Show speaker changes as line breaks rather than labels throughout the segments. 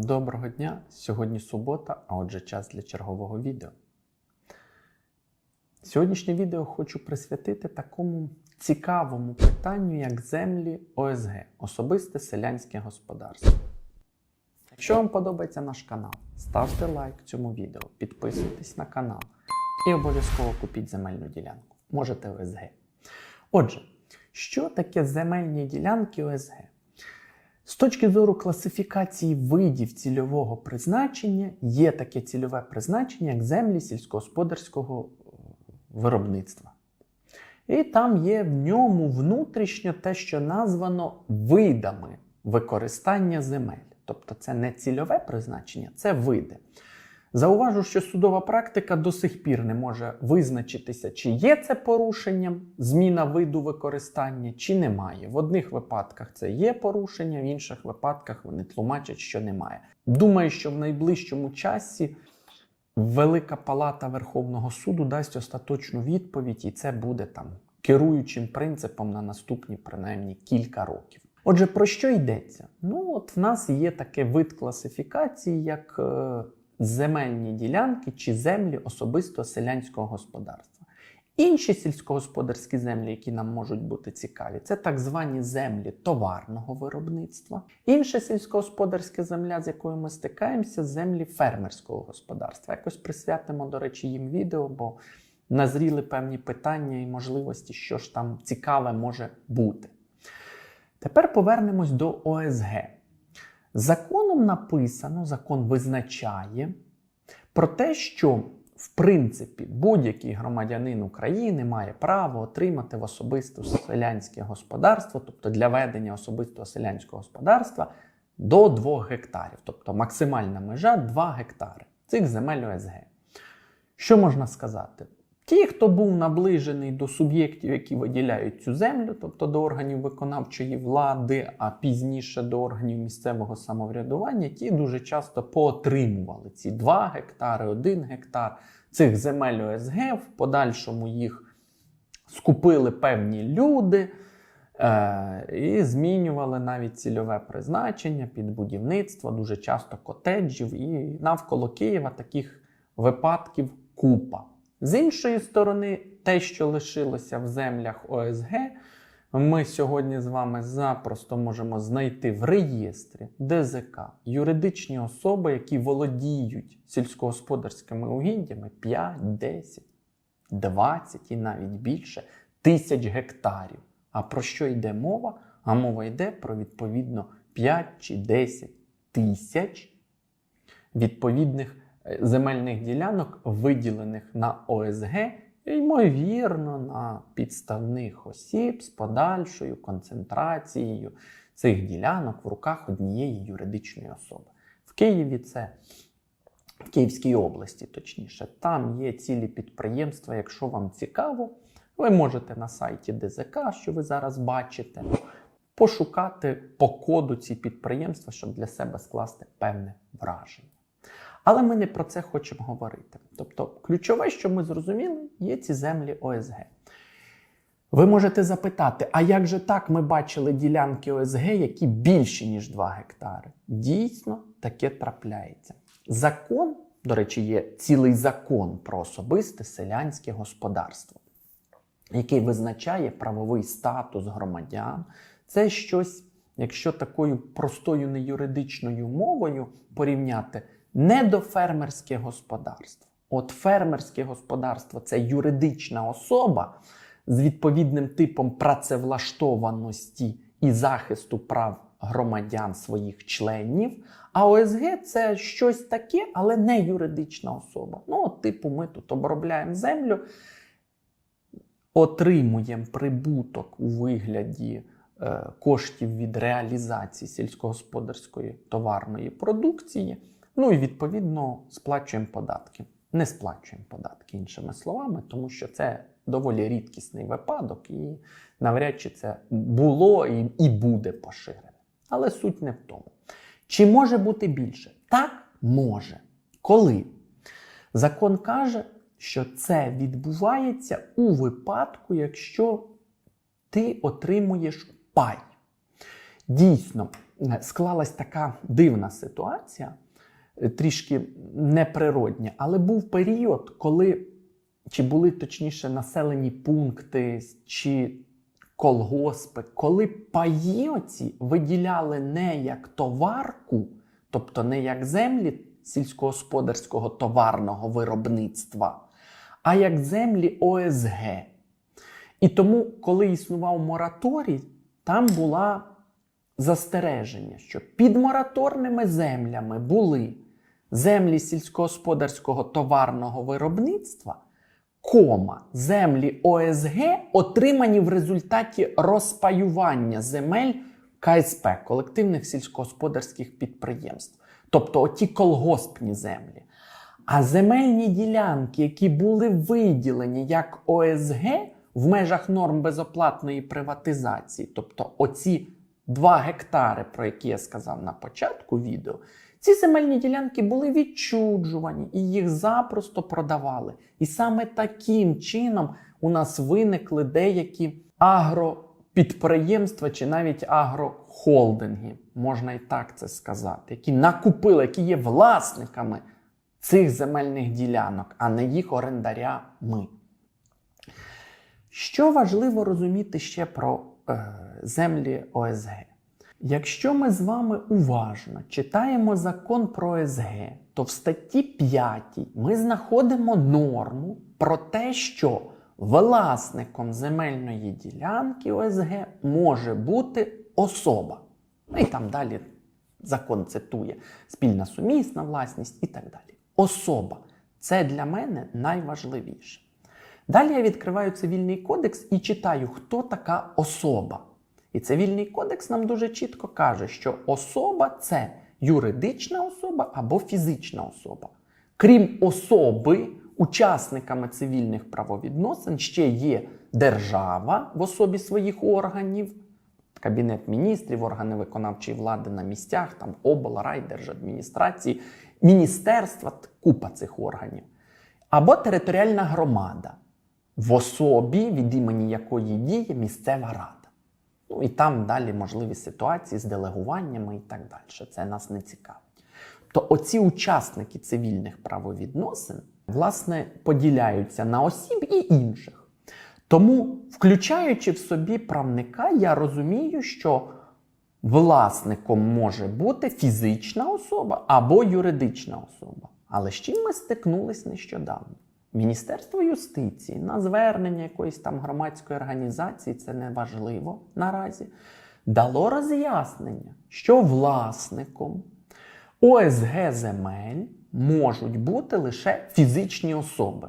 Доброго дня! Сьогодні субота, а отже, час для чергового відео. Сьогоднішнє відео хочу присвятити такому цікавому питанню, як землі ОСГ особисте селянське господарство. Якщо вам подобається наш канал, ставте лайк цьому відео, підписуйтесь на канал і обов'язково купіть земельну ділянку. Можете ОСГ. Отже, що таке земельні ділянки ОСГ? З точки зору класифікації видів цільового призначення, є таке цільове призначення, як землі сільськогосподарського е, виробництва. І там є в ньому внутрішньо те, що названо видами використання земель. Тобто це не цільове призначення, це види. Зауважу, що судова практика до сих пір не може визначитися, чи є це порушенням зміна виду використання, чи немає. В одних випадках це є порушення, в інших випадках вони тлумачать, що немає. Думаю, що в найближчому часі Велика Палата Верховного суду дасть остаточну відповідь, і це буде там керуючим принципом на наступні принаймні кілька років. Отже, про що йдеться? Ну, от в нас є такий вид класифікації, як е, земельні ділянки чи землі особисто селянського господарства. Інші сільськогосподарські землі, які нам можуть бути цікаві, це так звані землі товарного виробництва. Інша сільськогосподарська земля, з якою ми стикаємося, землі фермерського господарства. Якось присвятимо, до речі, їм відео, бо назріли певні питання і можливості, що ж там цікаве може бути. Тепер повернемось до ОСГ. Законом написано, закон визначає про те, що в принципі будь-який громадянин України має право отримати в особисте селянське господарство, тобто для ведення особистого селянського господарства до 2 гектарів, тобто максимальна межа 2 гектари цих земель ОСГ. Що можна сказати? Ті, хто був наближений до суб'єктів, які виділяють цю землю, тобто до органів виконавчої влади, а пізніше до органів місцевого самоврядування, ті дуже часто поотримували ці 2 гектари, 1 гектар цих земель ОСГ. В подальшому їх скупили певні люди е- і змінювали навіть цільове призначення під будівництво, дуже часто котеджів, і навколо Києва таких випадків купа. З іншої сторони, те, що лишилося в землях ОСГ, ми сьогодні з вами запросто можемо знайти в реєстрі ДЗК юридичні особи, які володіють сільськогосподарськими угіддями 5, 10, 20 і навіть більше тисяч гектарів. А про що йде мова? А мова йде про відповідно 5 чи 10 тисяч відповідних земельних ділянок, виділених на ОСГ, ймовірно, на підставних осіб з подальшою концентрацією цих ділянок в руках однієї юридичної особи. В Києві це в Київській області, точніше, там є цілі підприємства. Якщо вам цікаво, ви можете на сайті ДЗК, що ви зараз бачите, пошукати по коду ці підприємства, щоб для себе скласти певне враження. Але ми не про це хочемо говорити. Тобто, ключове, що ми зрозуміли, є ці землі ОСГ. Ви можете запитати, а як же так ми бачили ділянки ОСГ, які більші, ніж 2 гектари? Дійсно, таке трапляється. Закон, до речі, є цілий закон про особисте селянське господарство, який визначає правовий статус громадян. Це щось, якщо такою простою неюридичною мовою порівняти недофермерське господарство. От фермерське господарство це юридична особа з відповідним типом працевлаштованості і захисту прав громадян своїх членів. А ОСГ це щось таке, але не юридична особа. Ну, от, типу, ми тут обробляємо землю, отримуємо прибуток у вигляді е, коштів від реалізації сільськогосподарської товарної продукції. Ну і відповідно сплачуємо податки. Не сплачуємо податки, іншими словами, тому що це доволі рідкісний випадок, і навряд чи це було і, і буде поширене. Але суть не в тому. Чи може бути більше? Так, може. Коли? Закон каже, що це відбувається у випадку, якщо ти отримуєш пай. Дійсно, склалась така дивна ситуація, трішки неприродня, але був період, коли чи були точніше населені пункти чи колгоспи, коли паї виділяли не як товарку, тобто не як землі сільськогосподарського товарного виробництва, а як землі ОСГ. І тому, коли існував мораторій, там була застереження, що під мораторними землями були землі сільськогосподарського товарного виробництва, кома, землі ОСГ, отримані в результаті розпаювання земель КСП колективних сільськогосподарських підприємств, тобто оті колгоспні землі. А земельні ділянки, які були виділені як ОСГ в межах норм безоплатної приватизації, тобто оці 2 гектари, про які я сказав на початку відео, ці земельні ділянки були відчуджувані і їх запросто продавали. І саме таким чином у нас виникли деякі агропідприємства чи навіть агрохолдинги, можна і так це сказати, які накупили, які є власниками цих земельних ділянок, а не їх орендарями. Що важливо розуміти ще про е, землі ОСГ? Якщо ми з вами уважно читаємо закон про ОСГ, то в статті 5 ми знаходимо норму про те, що власником земельної ділянки ОСГ може бути особа. Ну і там далі закон цитує спільна сумісна власність і так далі. Особа це для мене найважливіше. Далі я відкриваю цивільний кодекс і читаю, хто така особа. І цивільний кодекс нам дуже чітко каже, що особа це юридична особа або фізична особа. Крім особи, учасниками цивільних правовідносин ще є держава в особі своїх органів, Кабінет міністрів, органи виконавчої влади на місцях, там обл, райдержадміністрації, міністерства, купа цих органів. Або територіальна громада, в особі, від імені якої діє місцева рада. Ну і там далі можливі ситуації з делегуваннями і так далі. Це нас не цікавить. То оці учасники цивільних правовідносин, власне, поділяються на осіб і інших. Тому, включаючи в собі правника, я розумію, що власником може бути фізична особа або юридична особа. Але з чим ми стикнулись нещодавно? Міністерство юстиції на звернення якоїсь там громадської організації, це не важливо наразі, дало роз'яснення, що власником ОСГ земель можуть бути лише фізичні особи.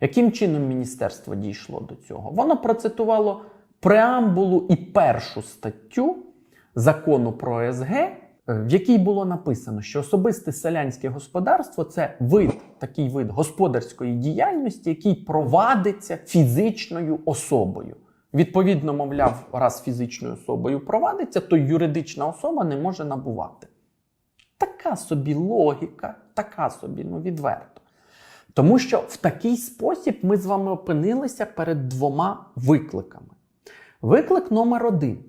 Яким чином міністерство дійшло до цього? Воно процитувало преамбулу і першу статтю закону про ОСГ, в якій було написано, що особисте селянське господарство це вид, такий вид господарської діяльності, який провадиться фізичною особою. Відповідно, мовляв, раз фізичною особою провадиться, то юридична особа не може набувати. Така собі логіка, така собі, ну відверто. Тому що в такий спосіб ми з вами опинилися перед двома викликами. Виклик номер один.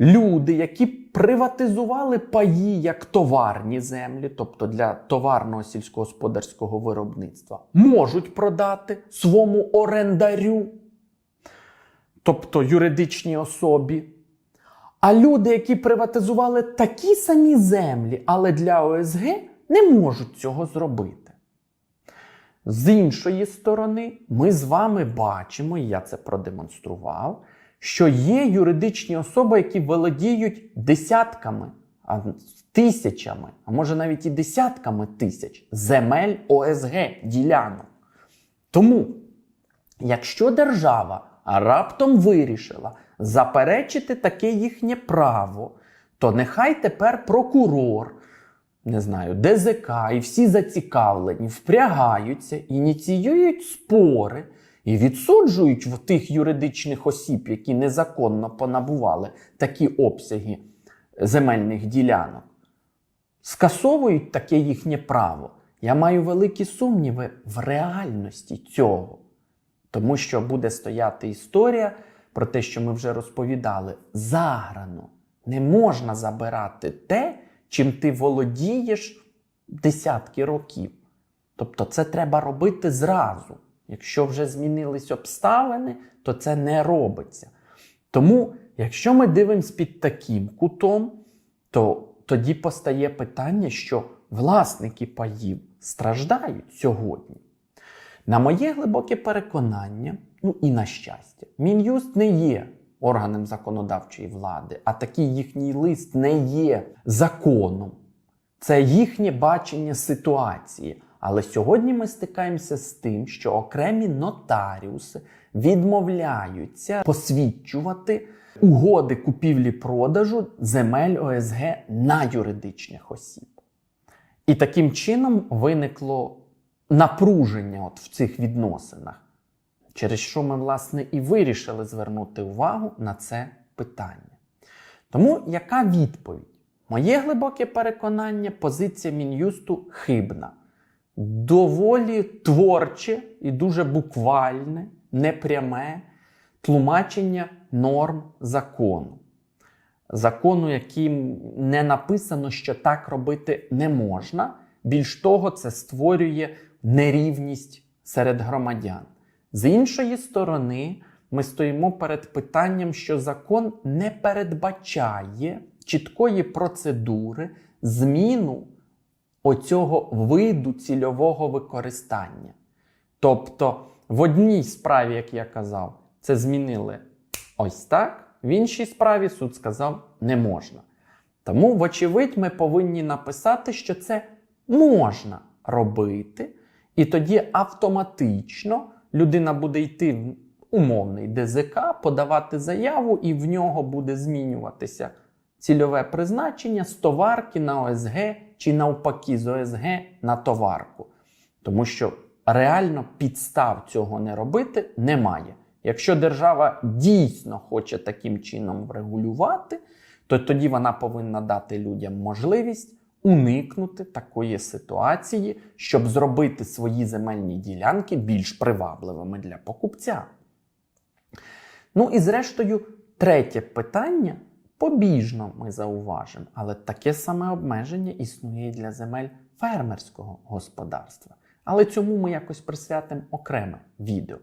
Люди, які приватизували паї як товарні землі, тобто для товарного сільськогосподарського виробництва, можуть продати свому орендарю, тобто юридичній особі. А люди, які приватизували такі самі землі, але для ОСГ, не можуть цього зробити. З іншої сторони, ми з вами бачимо, і я це продемонстрував, що є юридичні особи, які володіють десятками, а тисячами, а може навіть і десятками тисяч земель ОСГ ділянок. Тому, якщо держава раптом вирішила заперечити таке їхнє право, то нехай тепер прокурор не знаю, ДЗК і всі зацікавлені впрягаються, ініціюють спори і відсуджують в тих юридичних осіб, які незаконно понабували такі обсяги земельних ділянок, скасовують таке їхнє право. Я маю великі сумніви в реальності цього. Тому що буде стояти історія про те, що ми вже розповідали, заграно Не можна забирати те, чим ти володієш десятки років. Тобто це треба робити зразу. Якщо вже змінились обставини, то це не робиться. Тому, якщо ми дивимося під таким кутом, то тоді постає питання, що власники паїв страждають сьогодні. На моє глибоке переконання, ну і на щастя, Мін'юст не є органом законодавчої влади, а такий їхній лист не є законом. Це їхнє бачення ситуації. Але сьогодні ми стикаємося з тим, що окремі нотаріуси відмовляються посвідчувати угоди купівлі-продажу земель ОСГ на юридичних осіб. І таким чином виникло напруження от в цих відносинах, через що ми, власне, і вирішили звернути увагу на це питання. Тому яка відповідь? Моє глибоке переконання, позиція Мін'юсту хибна, доволі творче і дуже буквальне, непряме тлумачення норм закону. Закону, яким не написано, що так робити не можна. Більш того, це створює нерівність серед громадян. З іншої сторони, ми стоїмо перед питанням, що закон не передбачає чіткої процедури зміну оцього виду цільового використання. Тобто, в одній справі, як я казав, це змінили ось так, в іншій справі суд сказав не можна. Тому, вочевидь, ми повинні написати, що це можна робити, і тоді автоматично людина буде йти в умовний ДЗК, подавати заяву, і в нього буде змінюватися цільове призначення з товарки на ОСГ чи навпаки з ОСГ на товарку. Тому що реально підстав цього не робити немає. Якщо держава дійсно хоче таким чином врегулювати, то тоді вона повинна дати людям можливість уникнути такої ситуації, щоб зробити свої земельні ділянки більш привабливими для покупця. Ну і зрештою, третє питання побіжно ми зауважимо, але таке саме обмеження існує і для земель фермерського господарства. Але цьому ми якось присвятимо окреме відео.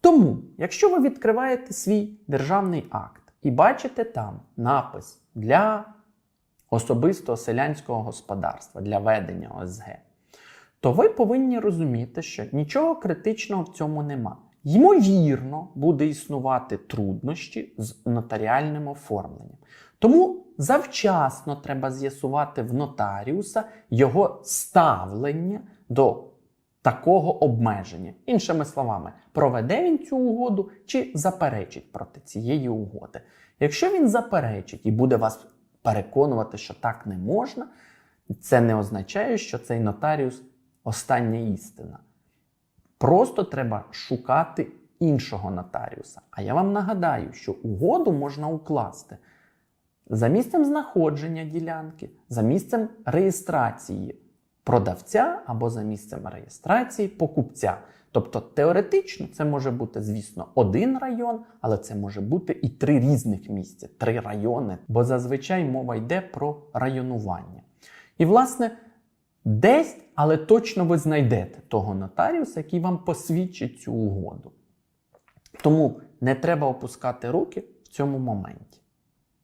Тому, якщо ви відкриваєте свій державний акт і бачите там напис для особистого селянського господарства, для ведення ОСГ, то ви повинні розуміти, що нічого критичного в цьому нема. Ймовірно, буде існувати труднощі з нотаріальним оформленням. Тому завчасно треба з'ясувати в нотаріуса його ставлення до такого обмеження. Іншими словами, проведе він цю угоду чи заперечить проти цієї угоди. Якщо він заперечить і буде вас переконувати, що так не можна, це не означає, що цей нотаріус остання істина. Просто треба шукати іншого нотаріуса. А я вам нагадаю, що угоду можна укласти за місцем знаходження ділянки, за місцем реєстрації продавця або за місцем реєстрації покупця. Тобто теоретично це може бути, звісно, один район, але це може бути і три різних місця, три райони, бо зазвичай мова йде про районування. І, власне, десь, але точно ви знайдете того нотаріуса, який вам посвідчить цю угоду. Тому не треба опускати руки в цьому моменті.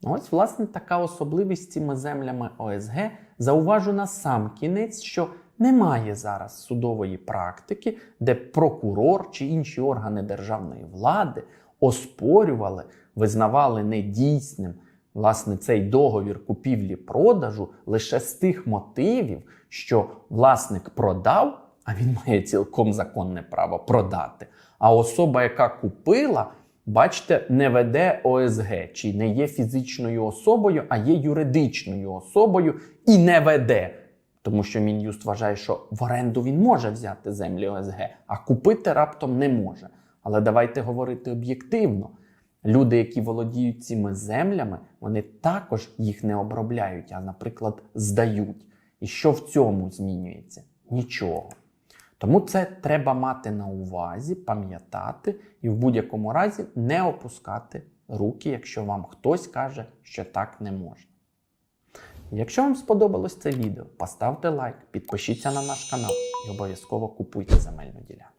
Ось, власне, така особливість цими землями ОСГ. Зауважу на сам кінець, що немає зараз судової практики, де прокурор чи інші органи державної влади оспорювали, визнавали недійсним власне цей договір купівлі-продажу лише з тих мотивів, що власник продав, а він має цілком законне право продати. А особа, яка купила, бачите, не веде ОСГ, чи не є фізичною особою, а є юридичною особою і не веде. Тому що Мін'юст вважає, що в оренду він може взяти землі ОСГ, а купити раптом не може. Але давайте говорити об'єктивно. Люди, які володіють цими землями, вони також їх не обробляють, а, наприклад, здають. І що в цьому змінюється? Нічого. Тому це треба мати на увазі, пам'ятати і в будь-якому разі не опускати руки, якщо вам хтось каже, що так не можна. Якщо вам сподобалось це відео, поставте лайк, підпишіться на наш канал і обов'язково купуйте земельну ділянку.